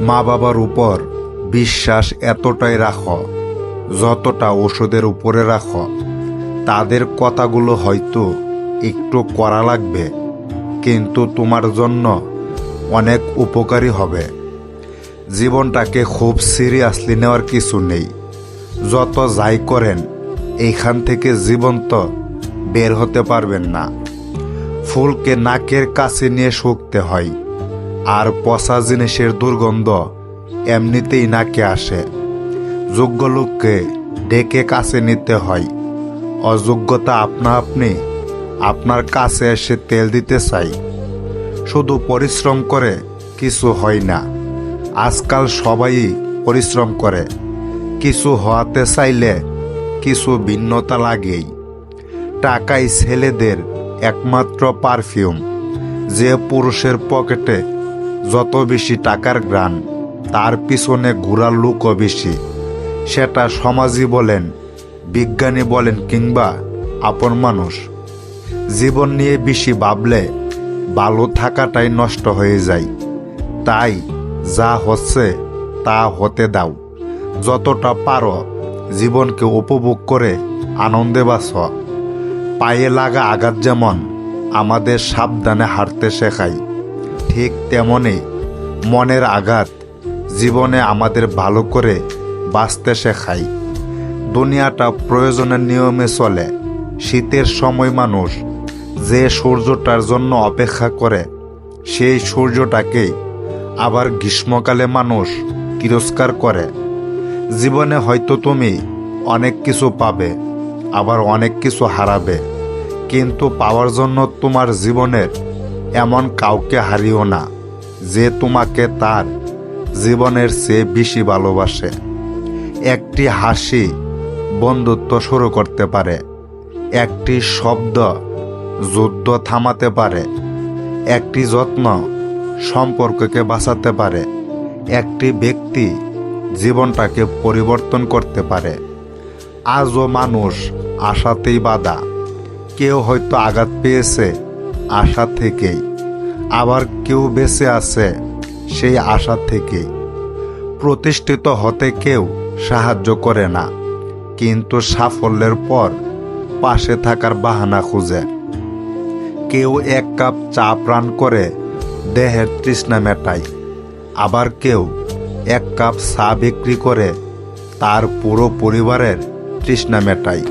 মা বাবার উপর বিশ্বাস এতটাই রাখো, যতটা ওষুধের উপরে রাখো। তাদের কথাগুলো হয়তো একটু করা লাগবে, কিন্তু তোমার জন্য অনেক উপকারী হবে। জীবনটাকে খুব সিরিয়াসলি নেওয়ার কিছু নেই। যত যাই করেন, এইখান থেকে জীবন্ত বের হতে পারবেন না। ফুলকে নাকের কাছে নিয়ে শুকতে হয়। আর পচা জিনিসের দুর্গন্ধ এমনিতেই নাকে আসে। যোগ্য লোককে ডেকে কাছে নিতে হয়। অযোগ্যতা আপনা আপনি আপনার কাছে এসে তেল দিতে চাই। শুধু পরিশ্রম করে কিছু হয় না। আজকাল সবাই পরিশ্রম করে। কিছু হওয়াতে চাইলে কিছু ভিন্নতা লাগেই। টাকাই ছেলেদের একমাত্র পারফিউম। যে পুরুষের পকেটে যত বেশি টাকার গ্রান তার পিছনে ঘোরার লুকও বেশি। সেটা সমাজই বলেন, বিজ্ঞানী বলেন কিংবা আপন মানুষ। জীবন নিয়ে বেশি ভাবলে ভালো থাকাটাই নষ্ট হয়ে যায়। তাই যা হচ্ছে তা হতে দাও। যতটা পারো জীবনকে উপভোগ করে আনন্দে বাস পায়ে লাগা আঘাত যেমন আমাদের সাবধানে হাঁটতে শেখায়। ঠিক তেমনি মনের আঘাত জীবনে আমাদের ভালো করে বাঁচতে শেখায়। দুনিয়াটা প্রয়োজনের নিয়মে চলে। শীতের সময় মানুষ যে সূর্যটার জন্য অপেক্ষা করে, সেই সূর্যটাকেই আবার গ্রীষ্মকালে মানুষ তিরস্কার করে। জীবনে হয়তো তুমি অনেক কিছু পাবে, আবার অনেক কিছু হারাবে, কিন্তু পাওয়ার জন্য তোমার জীবনের এমন কাউকে হারিও না, যে তোমাকে তার জীবনের চেয়ে বেশি ভালোবাসে। একটি হাসি বন্ধুত্ব শুরু করতে পারে, একটি শব্দ যুদ্ধ থামাতে পারে, একটি যত্ন সম্পর্ককে বাঁচাতে পারে, একটি ব্যক্তি জীবনটাকে পরিবর্তন করতে পারে। আজও মানুষ আশাতেই বাধা, কেউ হয়তো আঘাত পেয়েছে আশা থেকেই আবার কেউ বেঁচে আছে সেই আশা থেকেই প্রতিষ্ঠিত হতে কেউ সাহায্য করে না, কিন্তু সাফল্যের পর পাশে থাকার বাহানা খুঁজে। কেউ এক কাপ চা প্রাণ করে দেহের তৃষ্ণা মেটায়, আবার কেউ এক কাপ চা বিক্রি করে তার পুরো পরিবারের তৃষ্ণা মেটায়।